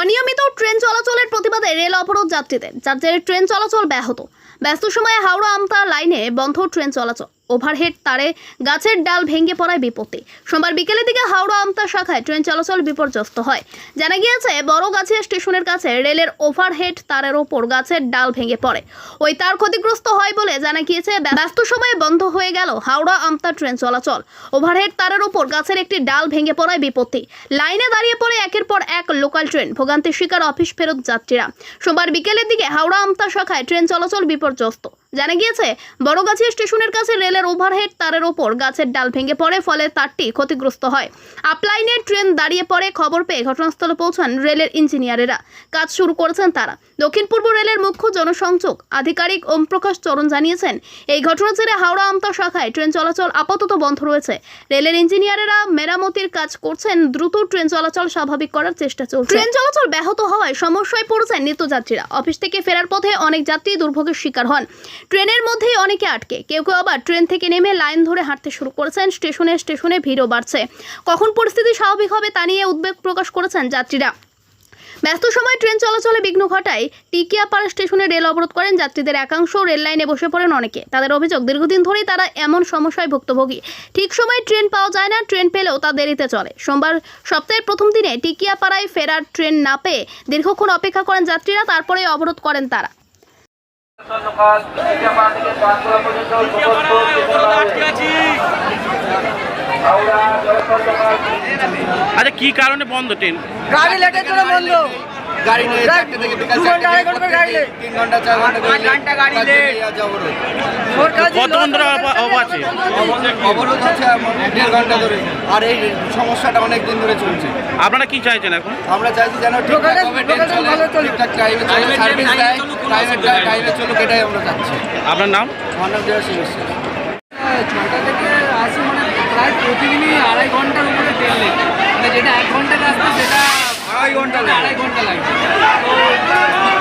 অনিয়মিত ট্রেন চলাচলের প্রতিবাদে রেল অবরোধ যাত্রীদের। যার ট্রেন চলাচল ব্যাহত। ব্যস্ত সময়ে হাওড়া আমতা লাইনে বন্ধ ট্রেন চলাচল। ওভারহেড তারে গাছের ডাল ভেঙে পড়ায় বিপত্তি। সোমবার বিকেলের দিকে হাওড়া আমতা শাখায় ট্রেন চলাচল বিপর্যস্ত হয়। জানা গিয়েছে, বড় গাছিয়া স্টেশনের কাছে রেলের ওভারহেড তারের ওপর গাছের ডাল ভেঙে পড়ে। ওই তার ক্ষতিগ্রস্ত হয় বলে জানা গিয়েছে ব্যস্ত সময়ে বন্ধ হয়ে গেল হাওড়া আমতা ট্রেন চলাচল। ওভারহেড তারের ওপর গাছের একটি ডাল ভেঙে পড়ায় বিপত্তি। লাইনে দাঁড়িয়ে পড়ে একের পর এক লোকাল ট্রেন, ভোগান্তির শিকার অফিস ফেরত যাত্রীরা। সোমবার বিকেলের দিকে হাওড়া আমতা শাখায় ট্রেন চলাচল বিপর্যস্ত। জানা গিয়েছে, বড়গাছিয়া স্টেশনের কাছে রেলের ওভারহেড তারের ওপর গাছের ডাল ভেঙে পড়ে, ফলে তারটি ক্ষতিগ্রস্ত হয়। আপলাইনের ট্রেন দাঁড়িয়ে পড়ে খবর পেয়ে ঘটনাস্থলে পৌঁছান রেলের ইঞ্জিনিয়ারেরা। কাজ শুরু করেছেন তারা। দক্ষিণ পূর্ব রেলের মুখ্য জনসংযোগ আধিকারিক ওমপ্রকাশ চরণ জানিয়েছেন, এই ঘটনার জেরে হাওড়া আমতা শাখায় ট্রেন চলাচল আপাতত বন্ধ রয়েছে। রেলের ইঞ্জিনিয়ারেরা মেরামতির কাজ করছেন, দ্রুত ট্রেন চলাচল স্বাভাবিক করার চেষ্টা চলছে। ট্রেন চলাচল ব্যাহত হওয়ায় সমস্যায় পড়েছেন নিত্যযাত্রীরা। অফিস থেকে ফেরার পথে অনেক যাত্রী দুর্ভোগের শিকার হন। ট্রেনের মধ্যেই অনেকে আটকে। কেউ কেউ আবার ট্রেন থেকে নেমে লাইন ধরে হাঁটতে শুরু করেছেন। স্টেশনে স্টেশনে ভিড়ও বাড়ছে। কখন পরিস্থিতি স্বাভাবিক হবে তা নিয়ে উদ্বেগ প্রকাশ করেছেন যাত্রীরা। ব্যস্ত সময় ট্রেন চলাচলে বিঘ্ন ঘটায় টিকিয়াপাড়া স্টেশনে রেল অবরোধ করেন যাত্রীদের একাংশ। রেল লাইনে বসে পড়েন অনেকে। তাদের অভিযোগ, দীর্ঘদিন ধরেই তারা এমন সমস্যায় ভুক্তভোগী। ঠিক সময়ে ট্রেন পাওয়া যায় না, ট্রেন পেলেও তা দেরিতে চলে। সোমবার সপ্তাহের প্রথম দিনে টিকিয়াপাড়ায় ফেরার ট্রেন না পেয়ে দীর্ঘক্ষণ অপেক্ষা করেন যাত্রীরা তারপরে অবরোধ করেন তারা। আচ্ছা কি কারণে বন্ধ ট্রেন? গাড়ি লেটের জন্য বন্ধ। গাড়ি চারটে থেকে বিকাল ঘণ্টা, ঘণ্টা। তিন ঘণ্টা চার ঘণ্টা ঘণ্টা গাড়ি কতক্ষণ ধরে আছে অবরোধ হচ্ছে দেড় ঘণ্টা ধরে। আর এই সমস্যাটা অনেক দিন ধরে চলছে। আপনারা কি চাইছেন এখন? আমরা চাইছি যেন ঠিকঠাক টাইমে চলে সার্ভিস দেয় টাইমে টাইমে চলুক এটাই আমরা চাচ্ছি। আপনার নাম? দেওয়া সমস্যা ছটা থেকে আসি মানে প্রায় প্রতিদিনই আড়াই ঘণ্টার উপরে ট্রেন লেগে মানে যেটা এক ঘণ্টার রাস্তা সেটা আড়াই ঘণ্টা আড়াই ঘণ্টা লাগবে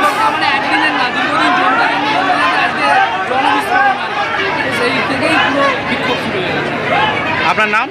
তো মানে একদিনের না দীর্ঘদিন আজকে জনবিস্ফোরণ সেই থেকেই পুরো বিক্ষোভ শুরু হয়ে গেছে। আপনার নাম?